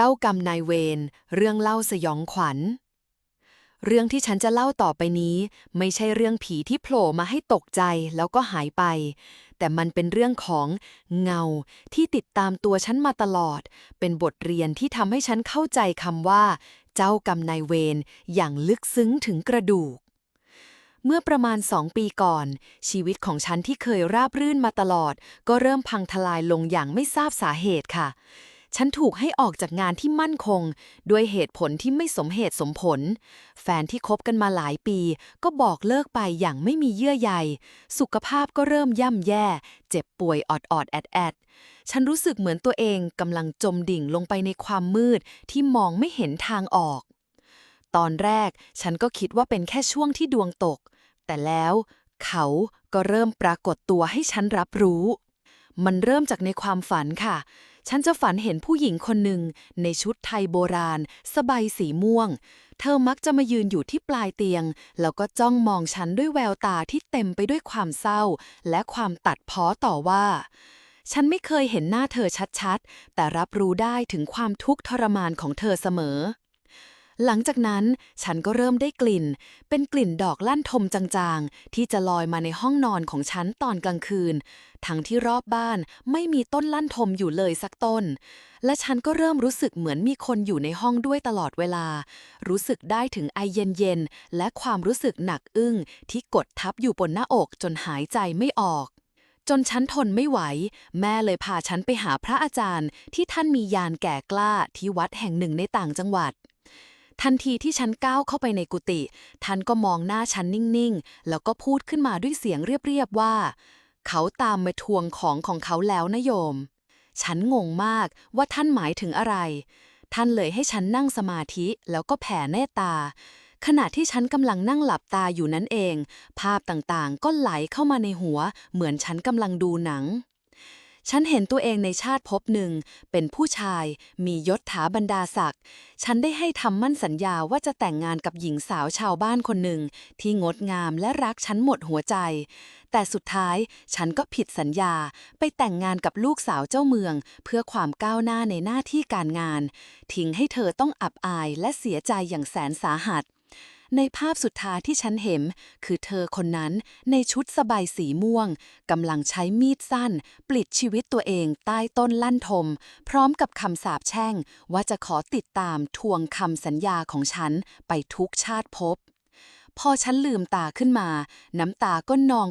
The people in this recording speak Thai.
เจ้ากรรมนายเวรเรื่องเล่าสยองขวัญ เรื่องที่ฉันจะเล่าต่อไปนี้ ไม่ใช่เรื่องผีที่โผล่มาให้ตกใจแล้วก็หายไป แต่มันเป็นเรื่องของเงาที่ติดตามตัวฉันมาตลอด เป็นบทเรียนที่ทำให้ฉันเข้าใจคำว่า เจ้ากรรมนายเวรอย่างลึกซึ้งถึงกระดูกเมื่อประมาณสองปีก่อน ชีวิตของฉันที่เคยราบรื่นมาตลอด ก็เริ่มพังทลายลงอย่างไม่ทราบสาเหตุค่ะ ฉันถูกให้ออกจากงานที่มั่นคง ด้วยเหตุผลที่ไม่สมเหตุสมผล แฟนที่คบกันมาหลายปี ก็บอกเลิกไปอย่างไม่มีเยื่อใย สุขภาพก็เริ่มย่ำแย่ เจ็บป่วยออดออดแอดแอดฉันรู้สึกเหมือนตัวเองกำลังจมดิ่งลงไปในความมืดที่มองไม่เห็นทางออก ตอนแรกฉันก็คิดว่าเป็นแค่ช่วงที่ดวงตก แต่แล้วเขาก็เริ่มปรากฏตัวให้ฉันรับรู้ มันเริ่มจากในความฝันค่ะ ฉันจะฝันเห็นผู้หญิงคนหนึ่งในชุดไทยโบราณ สบายสีม่วง เธอมักจะมายืนอยู่ที่ปลายเตียง แล้วก็จ้องมองฉันด้วยแววตาที่เต็มไปด้วยความเศร้า และความตัดพ้อต่อว่า ฉันไม่เคยเห็นหน้าเธอชัดๆ แต่รับรู้ได้ถึงความทุกข์ทรมานของเธอเสมอ หลังจากนั้นฉันก็เริ่มได้กลิ่น เป็นกลิ่นดอกลั่นทมจางๆ ที่จะลอยมาในห้องนอนของฉันตอนกลางคืน ทั้งที่รอบบ้านไม่มีต้นลั่นทมอยู่เลยสักต้น และฉันก็เริ่มรู้สึกเหมือนมีคนอยู่ในห้องด้วยตลอดเวลา รู้สึกได้ถึงไอเย็นๆ และความรู้สึกหนักอึ้งที่กดทับอยู่บนหน้าอกจนหายใจไม่ออกจนฉันทนไม่ไหว แม่เลยพาฉันไปหาพระอาจารย์ที่ท่านมียานแก่กล้าที่วัดแห่งหนึ่งในต่างจังหวัด ทันทีที่ฉันก้าวเข้าไปในกุฏิท่านก็มองหน้าฉันนิ่งๆ แล้วก็พูดขึ้นมาด้วยเสียงเรียบๆว่า เขาตามมาทวงของของเขาแล้วนะโยม ฉันงงมากว่าท่านหมายถึงอะไร ท่านเลยให้ฉันนั่งสมาธิแล้วก็แผ่เมตตา ขณะที่ฉันกำลังนั่งหลับตาอยู่นั่นเอง ภาพต่างๆ ก็ไหลเข้ามาในหัว เหมือนฉันกำลังดูหนัง ฉันเห็นตัวเองในชาติภพหนึ่ง เป็นผู้ชาย มียศถาบรรดาศักดิ์ ฉันได้ให้ทำมั่นสัญญาว่าจะแต่งงานกับหญิงสาวชาวบ้านคนหนึ่ง ที่งดงามและรักฉันหมดหัวใจ แต่สุดท้ายฉันก็ผิดสัญญาไปแต่งงานกับลูกสาวเจ้าเมือง เพื่อความก้าวหน้าในหน้าที่การงาน ทิ้งให้เธอต้องอับอายและเสียใจอย่างแสนสาหัส ในภาพสุดท้ายที่ฉันเห็น คือเธอคนนั้นในชุดสบายสีม่วงกำลังใช้มีดสั้น ปลิดชีวิตตัวเองใต้ต้นลั่นทม พร้อมกับคำสาปแช่ง ว่าจะขอติดตามทวงคำสัญญาของฉันไปทุกชาติภพพอฉันลืมตาขึ้นมา น้ำตาก็นอง